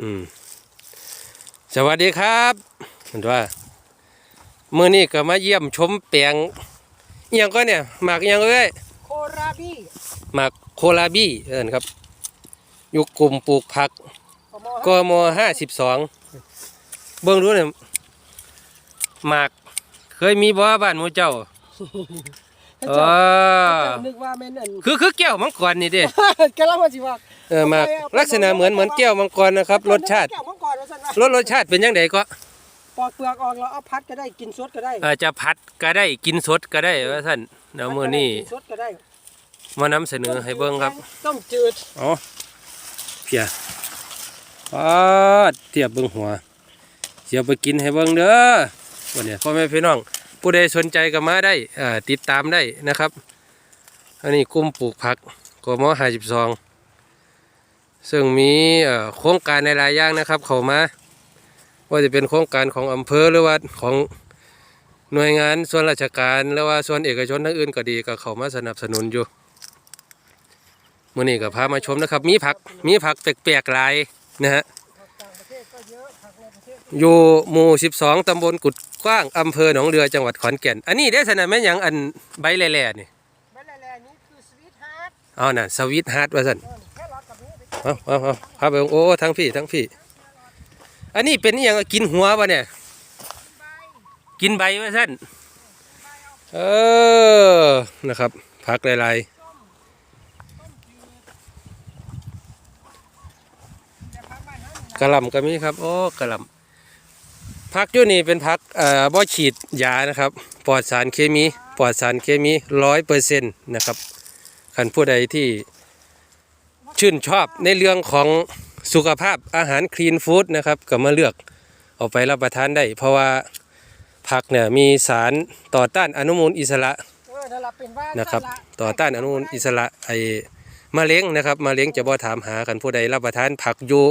อืมสวัสดีครับเห็นว่าเมื่อนี้ก็มาเยี่ยมชมแปลงอิหยังก็เนี่ยหมากอิหยังเอ้ยโคราบี้หมากโคลาบี้เอินครับอยู่กลุ่มปลูกผักปมกมห้าสิบสองเบิ่งดูเนี่ยหมาก เคยมีบ่บ้านหมูเจ้าให้เอเจ้าอเจ้านึกว่าแม่นอั่นคือคือแก้วมังกรนี่เด้กำลังว่าสิว่า เออหมากลักษณะเหมือนเหมือนแก้วมังกรนะครับ รสชาติแก้วมังกรว่าซั่นว่ารสรสชาติเป็นยังไงก็ปอกเปลือกออกแล้วเอาพัดก็ได้กินสดก็ได้อาจจะผัดก็ได้กินสดก็ได้ว่าท่านเดี๋ยวมื้อนี้กินสดก็ได้มานำเสนอให้เบิ่งครับต้มจืดอ๋อเพียปาดเทียบเบิ่งหัวเสียไปกินให้เบิ่งเด้อวันนี้พ่อแม่พี่น้อง ผู้ใดสนใจก็มาได้อ่าติดตามได้นะครับ อันนี้กลุ่มปลูกผักกมห้าสิบสอง ซึ่งมีเอ่อโครงการในหลายอย่างนะครับ เข้ามา ว่าจะเป็นโครงการของอำเภอหรือว่าของหน่วยงานส่วนราชการหรือว่าส่วนเอกชนทั้งอื่นก็ดีก็เข้ามาสนับสนุนอยู่มื่อนี้ก็พามาชมนะครับ มีผักมีผักแปลกๆหลายนะฮะต่างประเทศก็เยอะผักในประเทศอยู่หมู่ 12 ตำบลกุดกว้าง อำเภอหนองเรือ จังหวัดขอนแก่น อันนี้ได้สนะแม่นหยังอันใบแหล่ๆนี่แม่นแลๆนี่คือสวีทฮาร์ทเอาน่ะสวิตฮาร์ดว่าสันเออแค่รอ เอาเอาเอาพาไปโอ้ทั้งพี่ทั้งพี่ อันนี้เป็นอหยังกินหัวปะเนี่ย กินใบว่าสันเออนะครับผักหลายๆกระหลำก็มีครับ โอ้กระหลำผักยู่นี่เป็นผักเอ่อบ่ฉีดยานะครับปลอดสารเคมีปลอดสารเคมีร้อยเปอร์เซ็นต์นะครับคันผู้ใดที่ ชื่นชอบในเรื่องของสุขภาพอาหารคลีนฟู้ดนะครับ ก็มาเลือกเอาไปรับประทานได้ เพราะว่าผักเนี่ยมีสารต่อต้านอนุมูลอิสระเออนั่นล่ะเป็นว่านะครับนั่นล่ะต่อต้านอนุมูลอิสระไอ้มะเร็งนะครับมะเร็งจะบ่ถามหากันผู้ใดรับประทานผักอยู่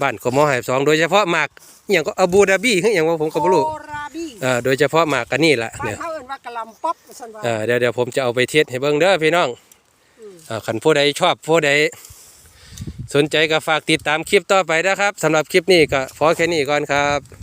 บ้านกมหายสองโดยเฉพาะหมากอหย่างก็อาบูดาบีคืออหย่างว่าผมก็บ่รู้โคราบี้เอ่าโดยเฉพาะหมากกันนี่แหละบ้านเนี่ยเฮาเอิ้นว่ากะหล่ำป๊อปว่าซั่นว่าเอ่าเดี๋ยวเดี๋ยวผมจะเอาไปเทสให้เบิ่งเด้อพี่น้อง ขันผู้ใดชอบผู้ใดสนใจก็ฝากติดตามคลิปต่อไปนะครับสำหรับคลิปนี้ก็พอแค่นี้ก่อนครับ